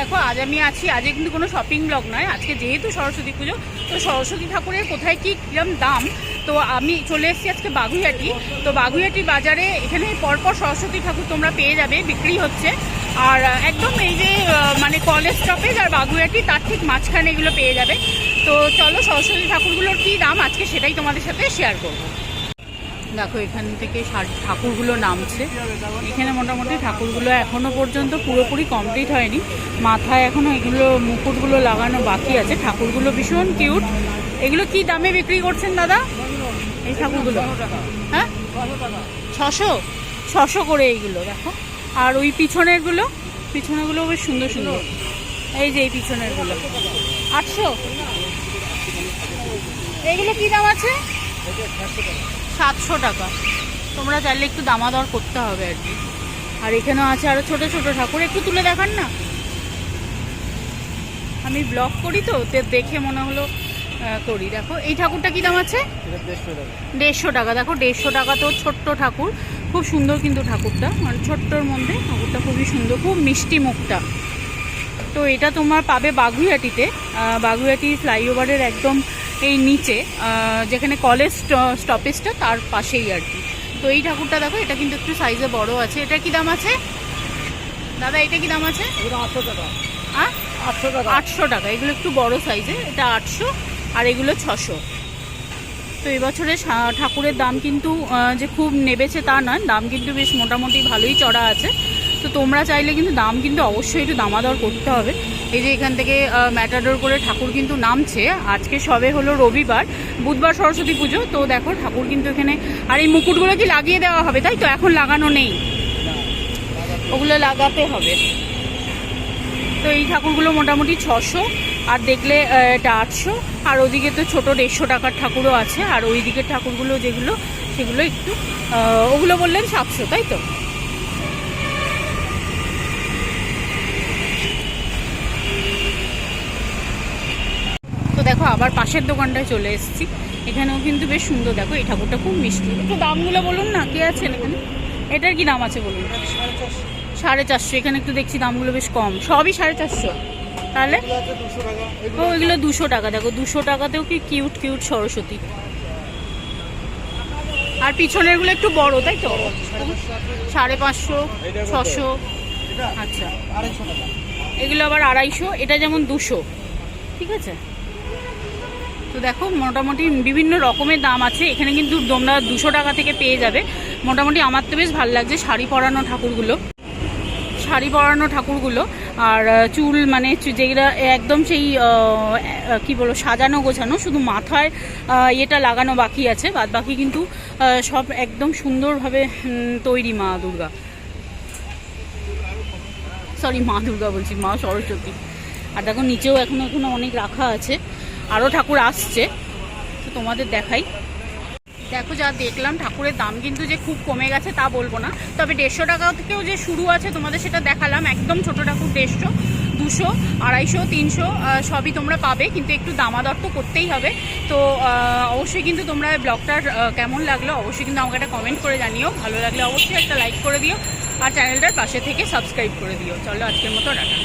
দেখো, আজ আমি আছি আজকে কিন্তু কোনো শপিং ব্লগ নয়, আজকে যেহেতু সরস্বতী পুজো, তো সরস্বতী ঠাকুরের কোথায় কী কিরম দাম, তো আমি চলে এসেছি আজকে বাগুইহাটি। তো বাগুইহাটি বাজারে এখানে পরপর সরস্বতী ঠাকুর তোমরা পেয়ে যাবে, বিক্রি হচ্ছে। আর, একদম এই যে মানে কলেজ স্টপেজ আর বাগুইহাটি, তার ঠিক মাঝখানে এগুলো পেয়ে যাবে। তো চলো সরস্বতী ঠাকুরগুলোর কী দাম, আজকে সেটাই তোমাদের সাথে শেয়ার করব। দেখো, এখান থেকে ঠাকুরগুলো নামছে। এখানে মোটামুটি ঠাকুরগুলো এখনও পর্যন্ত পুরোপুরি কমপ্লিট হয়নি। মাথায় এখনও এগুলো, মুকুটগুলো লাগানো বাকি আছে। ঠাকুরগুলো ভীষণ কিউট এগুলো কি দামে বিক্রি করছেন দাদা? এই ঠাকুরগুলো? হ্যাঁ? ছশো? ছশো করে এইগুলো, দেখো। আর ওই পিছনেরগুলো? পিছনেরগুলো বেশ সুন্দর সুন্দর। এই যে এই পিছনেরগুলো। আটশো? এইগুলো কি দাম আছে? সাতশো টাকা। তোমরা চাইলে একটু দামাদর করতে হবে আর কি। আর এখানেও আছে আরও ছোট ছোট ঠাকুর। একটু তুলে দেখান না? আমি ব্লগ করি তো দেখে মনে হলো করি। দেখো এই ঠাকুরটা কি দাম আছে? দেড়শো টাকা। দেখো দেড়শো টাকা তো ছোট্ট ঠাকুর। খুব সুন্দর কিন্তু ঠাকুরটা। মানে ছোট্টর মধ্যে ঠাকুরটা খুবই সুন্দর খুব মিষ্টি মুখটা। তো এটা তোমার পাবে বাগুইহাটিতে বাগুইহাটি ফ্লাইওভারের একদম এই নিচে যেখানে কলেজ স্ট- স্টপেজটা তার পাশেই আর কি। তো এই ঠাকুরটা দেখো এটা কিন্তু একটু সাইজে বড় আছে। এটা কি দাম আছে? দাদা এটা কি দাম আছে? আটশো টাকা। আটশো টাকা। আটশো টাকা। এগুলো একটু বড় সাইজে এটা আটশো আর এগুলো ছশো। তো এবছরে সা- ঠাকুরের দাম কিন্তু যে খুব নেবেছে তা নয়। দাম কিন্তু বেশ মোটামুটি ভালোই চড়া আছে। তো তোমরা চাইলে কিন্তু দাম কিন্তু অবশ্যই একটু দামাদর করতে হবে। এই যে এখান থেকে ম্যাটাডোর করে ঠাকুর কিন্তু নামছে। আজকে সবে হলো রবিবার বুধবার সরস্বতী পুজো। তো দেখো ঠাকুর কিন্তু এখানে আর এই মুকুটগুলো কি লাগিয়ে দেওয়া হবে তাই তো? এখন লাগানো নেই। ওগুলো লাগাতে হবে। তো এই ঠাকুরগুলো মোটামুটি ছশো আর দেখলে এটা আটশো। আর ওদিকে তো ছোটো দেড়শো টাকার ঠাকুরও আছে। আর ওই দিকের ঠাকুরগুলো যেগুলো সেগুলো একটু ওগুলো বললেন সাতশো তাই তো তো দেখো আবার পাশের দোকানটায় চলে এসেছি। এখানেও কিন্তু বেশ সুন্দর, দেখো এই ঠাকুরটা খুব মিষ্টি। একটু দামগুলো বলুন না, কে আছেন এখানে? এটার কি দাম আছে বলুন? সাড়ে চারশো, এখানে একটু দেখছি দামগুলো বেশ কম। সবই সাড়ে চারশো। তাহলে? ও, এগুলো দুশো টাকা, দেখো দুশো টাকাতেও কি কিউট কিউট সরস্বতী। আর পিছনেরগুলো একটু বড়, তাই তো? সাড়ে পাঁচশো, ছশো। আচ্ছা। এগুলো আবার আড়াইশো, এটা যেমন দুশো। ঠিক আছে? তো দেখো, মোটামুটি বিভিন্ন রকমের দাম আছে। এখানে কিন্তু তোমরা দুশো টাকা থেকে পেয়ে যাবে। মোটামুটি আমার তো বেশ ভালো লাগছে শাড়ি পরানো ঠাকুরগুলো। শাড়ি পরানো ঠাকুরগুলো। আর চুল মানে যেগুলো একদম সেই কি বলো সাজানো গোছানো, শুধু মাথায় ইয়েটা লাগানো বাকি আছে। বাদ বাকি কিন্তু সব একদম সুন্দরভাবে তৈরি মা দুর্গা। সরি, মা দুর্গা বলছি, মা সরস্বতী। আর দেখো, নিচেও এখনও এখনও অনেক রাখা আছে। আরও ঠাকুর আসছে। তো তোমাদের দেখাই। দেখো যা দেখলাম, ঠাকুরের দাম কিন্তু যে খুব কমে গেছে তা বলব না। তবে দেড়শো টাকা থেকেও যে শুরু আছে, তোমাদের সেটা দেখালাম। একদম ছোট ঠাকুর দেড়শো, দুশো, আড়াইশো, তিনশো সবই তোমরা পাবে, কিন্তু একটু দামাদর তো করতেই হবে। তো অবশ্যই কিন্তু তোমরা ব্লগটার কেমন লাগল অবশ্যই কিন্তু আমাকে একটা কমেন্ট করে জানিও। ভালো লাগলে অবশ্যই একটা লাইক করে দিও। আর চ্যানেলটার পাশে থেকে সাবস্ক্রাইব করে দিও। চলো আজকের মতো টাটা।